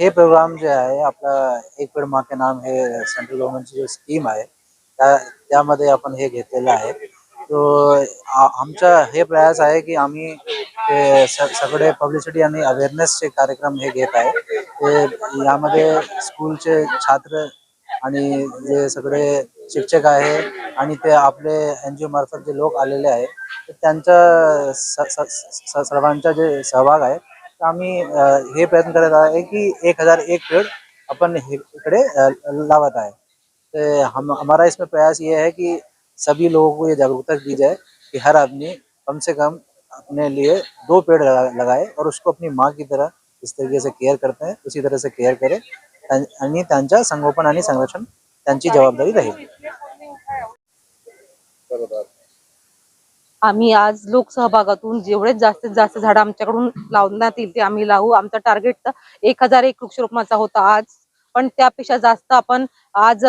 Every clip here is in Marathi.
हे प्रोग्राम जे आहे आपला एक पेड माँ के नाम हे सेंट्रल गव्हर्नमेंटची जो स्कीम आहे त्या त्यामध्ये आपण हे घेतलेलं आहे. तो आमचा हे प्रयास आहे की आम्ही ते सगळे पब्लिसिटी आणि अवेअरनेसचे कार्यक्रम हे घेत आहे. ते यामध्ये स्कूलचे छात्र आणि जे सगळे शिक्षक आहे आणि ते आपले एन जी ओ मार्फत जे लोक आलेले आहे त्यांच्या सर्वांचा जे सहभाग आहे अ, हे प्रयत्न करत की एक हज़ार एक पेड़ अपन इकडे अ, लावत आहे. तो हम हमारा इसमें प्रयास ये है कि सभी लोगों को ये जागरूकता दी जाए कि हर आदमी कम से कम अपने लिए दो पेड़ लगा, लगाए और उसको अपनी माँ की तरह इस तरीके से केअर करते हैं उसी तरह से केअर करे। आणि त्यांच्या संगोपन आणि संरक्षण त्यांची जबाबदारी राहील। आम्ही आज लोकसहभागातून जेवढे जास्तीत जास्त झाड आमच्याकडून लावण्यात येईल ते आम्ही लावू. आमचा टार्गेट तर एक हजार एक वृक्षरोपणाचा होता आज. पण त्यापेक्षा जास्त आपण आज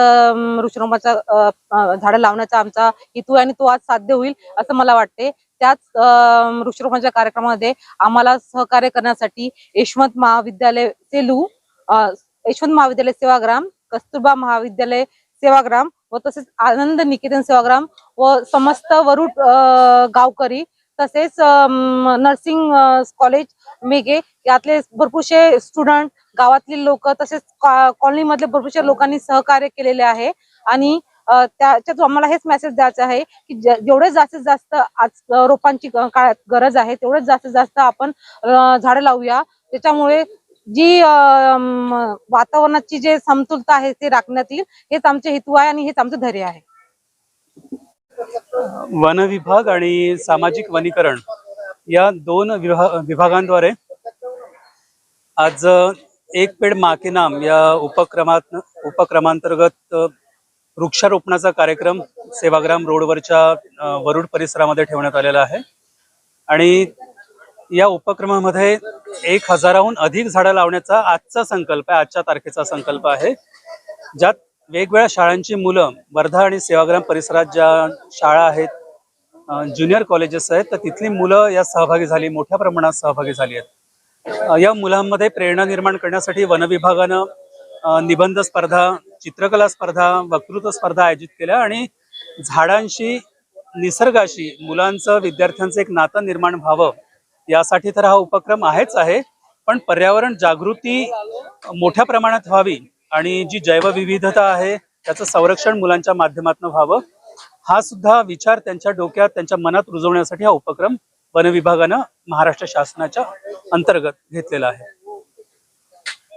वृक्षरोपणाचा झाड लावण्याचा आमचा हेतू आहे आणि तो आज साध्य होईल असं मला वाटते. त्याच अं, वृक्षरोपणाच्या कार्यक्रमामध्ये आम्हाला सहकार्य करण्यासाठी यशवंत महाविद्यालय सेलू यशवंत महाविद्यालय सेवाग्राम कस्तुरबा महाविद्यालय सेवाग्राम व तसेच आनंद निकेतन सेवाग्राम व समस्त वरुड अ, गावकरी तसेच नर्सिंग कॉलेज मेघे यातले भरपूरसे स्टुडंट गावातले लोक तसेच कॉलनी मधले भरपूरशे लोकांनी सहकार्य केलेले आहे. आणि त्याच्यात आम्हाला हेच मेसेज द्यायचं आहे की जेवढे जास्तीत जास्त आज रोपांची काळात गरज आहे तेवढेच जास्तीत जास्त आपण झाडं लावूया. त्याच्यामुळे जी वातावरणाची जे समतुलता आहे ते राखण्यात येईल हेच आमचे हेतू आहे आणि हेच आमचं धैर्य आहे. वन विभाग आणि सामाजिक वनीकरण या दोन विभा विभागांद्वारे आज एक पेड माके नाम या उपक्रमात उपक्रमांतर्गत वृक्षारोपणाचा कार्यक्रम सेवाग्राम रोडवरच्या वरुड परिसरामध्ये ठेवण्यात आलेला आहे. आणि या उपक्रमामध्ये एक हजाराहून अधिक झाडं लावण्याचा आजचा संकल्प आहे आजच्या तारखेचा संकल्प आहे. ज्यात वेगवेगळ्या शाळांची मुलं वर्धा आणि सेवाग्राम परिसरात ज्या शाळा आहेत ज्युनियर कॉलेजेस आहेत तर तिथली मुलं या सहभागी झाली मोठ्या प्रमाणात सहभागी झाली आहेत. या मुलांमध्ये प्रेरणा निर्माण करण्यासाठी वनविभागानं निबंध स्पर्धा चित्रकला स्पर्धा वक्तृत्व स्पर्धा आयोजित केल्या आणि झाडांशी निसर्गाशी मुलांचं विद्यार्थ्यांचं एक नातं निर्माण व्हावं यासाठी तर हा उपक्रम आहेच आहे पण पर्यावरण जागृती मोठ्या प्रमाणात व्हावी आणि जी जैवविविधता आहे त्याचं संरक्षण मुलांच्या माध्यमातून व्हावं हा सुद्धा विचार त्यांच्या डोक्यात त्यांच्या मनात रुजवण्यासाठी हा उपक्रम वन विभागानं महाराष्ट्र शासनाच्या अंतर्गत घेतलेला आहे.